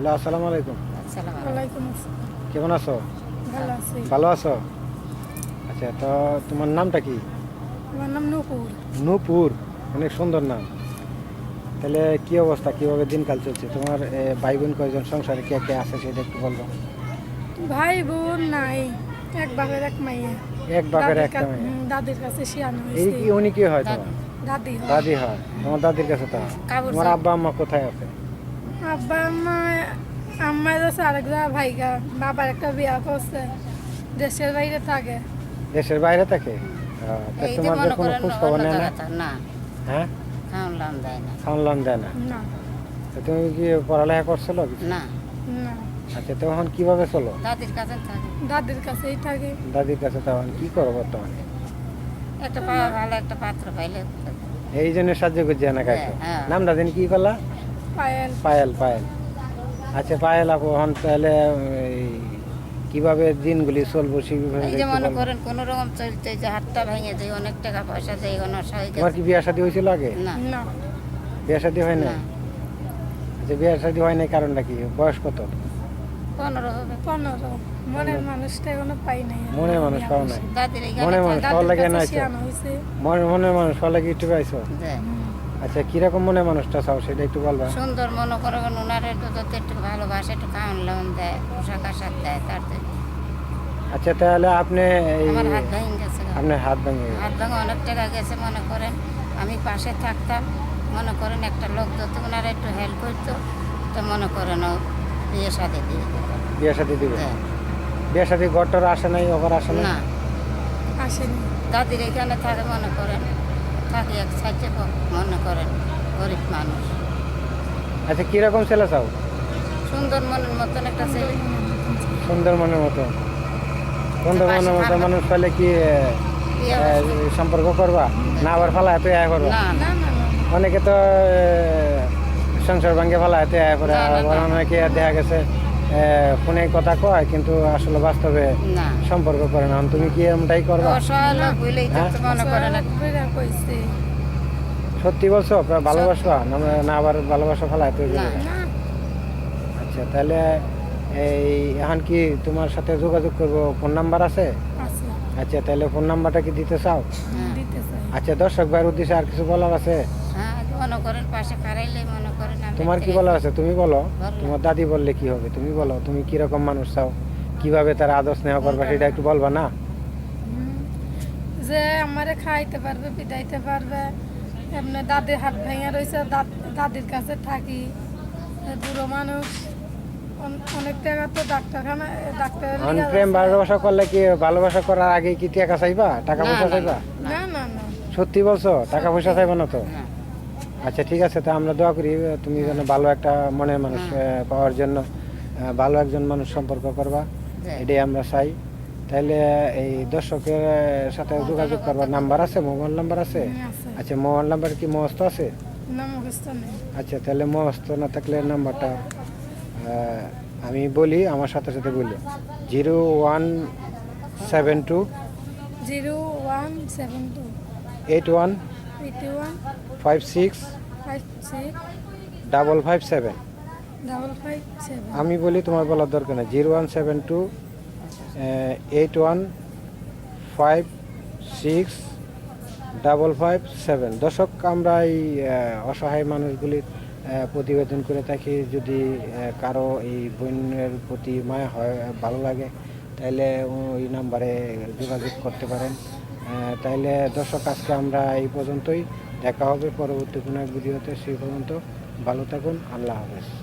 Hello আসসালামু আলাইকুম। কেমন আছো? ভালো আছো। আচ্ছা তো তোমার নামটা কি? আমার নাম নূপুর। নূপুর অনেক সুন্দর নাম। তাহলে কি অবস্থা? কীভাবে দিনকাল চলছে? তোমার ভাই বোন কয়জন? সংসারে কে কে আছে সেটা একটু বলব ভাই বোন নাই এক বাপের এক মাইয়া এক বাপের দাদির একটা কা- মেয়ে। হুম, দাদির কাছে শিয়ানো এই কি উনি কি হয় তোমার? দাদি। হয়। দাদি হয়। তোমার দাদির কাছে তো তোমার আব্বা আম্মা কোথায় আছে? আব্বা আম্মা আম্মা যাচ্ছে আরেক জায়গা ভাইগা বাবার একটা বিয়া করছে দেশের বাইরে থাকে। দেশের বাইরে থাকে? তোমাদের কোনো খোঁজ খবর নেয় না? হ্যাঁ? খাওয়ান লাম দেয় না। তুমি কি পড়ালেখা করছিল না। না। আচ্ছা তখন কীভাবে চলো? দাদির কাছে থাকে। দাদির কাছেই থাকে। দাদির কাছে তখন কি করো বর্তমানে? একটা ভালো একটা পাত্র পাইলে। এই জন্য সাহায্য করছি না কাছে হ্যাঁ। নামটা দিন কি করলা? পায়েল। পায়েল পায়েল। আচ্ছা পায়েল আপু এখন তাহলে কীভাবে দিনগুলি চলবো সেভাবে এই যে মনে। করেন কোন রকম চলতে যে হাতটা ভেঙে দেয় অনেক টাকা পয়সা দেয় অনেক সাহায্য তোমার কি বিয়ে শাদী হয়েছিল আগে? না। না। বিয়ে শাদী হয় না না। আচ্ছা বিয়ে শাদী হয় নাই কারণটা কি? বয়স কত? পনেরো। হবে পনেরো। মনের মানুষটা এখনও পাই নাই। মনের মানুষ পাও নাই? মনে এখানে মানুষ। পাওয়া লাগে না মনে মনের মানুষ ফলে কি একটু পাইছো। আচ্ছা কীরকম মনে মানুষটা চাও সেটা একটু বলবা সুন্দর মনে করেন ওনার একটু যদি একটু ভালোবাসে একটু খাওয়ান লাউন দেয় পোশাক আশাক দেয় তার। আচ্ছা তাহলে আপনি আমার হাত ভেঙে গেছে আপনার হাত ভেঙে গেছে। হাত ভাঙা অনেক টাকা গেছে মনে করেন আমি পাশে থাকতাম মনে করেন একটা লোক যদি ওনারা একটু হেল্প করতো তো মনে করেন ও বিয়ে সাথে দিয়ে। বিয়ে শাদী দিবে দেয়। বিয়ে শাদী ঘরটার আসে নাই ওভার আসে না আসেনি দাদির এখানে থাকে মনে করেন এক মনে করেন গরিব মানুষ। আচ্ছা কীরকম ছেলে চাও? সুন্দর মনের মতন একটা ছেলে। সুন্দর মনের মতো সুন্দর মনের মতো মানুষ পেলে কি সম্পর্ক করবা? না আবার ফালা এত আয় করবা? অনেকে তো সংসার ভাঙ্গে ফালা এত আয় করে। আবার অনেকে দেখা গেছে ফোনে কথা কয় কিন্তু আসলে বাস্তবে সম্পর্ক করে না। তুমি কি এমনটাই করবা? হ্যাঁ? সত্যি বলছো? আপনার ভালোবাসবা? না আবার ভালোবাসা ফালা এত না। না। আচ্ছা তাহলে এই এখন কি তোমার সাথে যোগাযোগ করব? ফোন নাম্বার আছে? আছে। আচ্ছা তাহলে ফোন নাম্বারটা কি দিতে চাও? হ্যাঁ। দিতে চাই। আচ্ছা দর্শক ভাইয়ের উদ্দেশ্যে আর কিছু বলার আছে? মনে করেন পাশে খারাইলে মনে করেন আমি তোমার কি বলার আছে? তুমি বলো। বলো। তোমার দাদি বললে কি হবে? তুমি বলো তুমি কি রকম মানুষ চাও? কীভাবে তার আদর স্নেহ করবা সেটা একটু বলবা না? যে আমারে খাইতে পারবে পিটাইতে পারবে এমনি দাদির হাত ভেঙে রয়েছে দাদির কাছে থাকি। বুড়ো মানুষ অনেক টাকা তো ডাক্তারখানা ডাক্তার প্রেম ভালোবাসা করলে কি ভালোবাসা করার আগে কি টাকা চাইবা? টাকা পয়সা চাইবা না না না। সত্যি বলছো টাকা পয়সা চাইবা না তো? না। আচ্ছা ঠিক আছে তা আমরা দোয়া করি তুমি যেন ভালো একটা মনের মানুষ পাওয়ার জন্য ভালো একজন মানুষ সম্পর্ক করবা এটাই আমরা চাই। তাহলে এই দর্শকের সাথে যোগাযোগ করবার নাম্বার আছে মোবাইল নাম্বার আছে? আচ্ছা মোবাইল নাম্বার কি মস্ত আছে? আচ্ছা তাহলে মহস্ত না থাকলে নাম্বারটা আমি বলি আমার সাথে সাথে বলি। Zero one seven two zero one seven two. Eight one five six double five seven. আমি বলি তোমার বলার দরকার নেই। Zero one seven two eight one five six double five seven. দর্শক আমরা এই অসহায় মানুষগুলির প্রতিবেদন করে থাকি। যদি কারও এই বন্যের প্রতি মায়া হয় ভালো লাগে তাহলে ওই নাম্বারে যোগাযোগ করতে পারেন। তাইলে দর্শক, আজকে আমরা এই পর্যন্তই। দেখা হবে পরবর্তী কোনো এক ভিডিওতে। সেই পর্যন্ত ভালো থাকুন। আল্লাহ হাফেজ।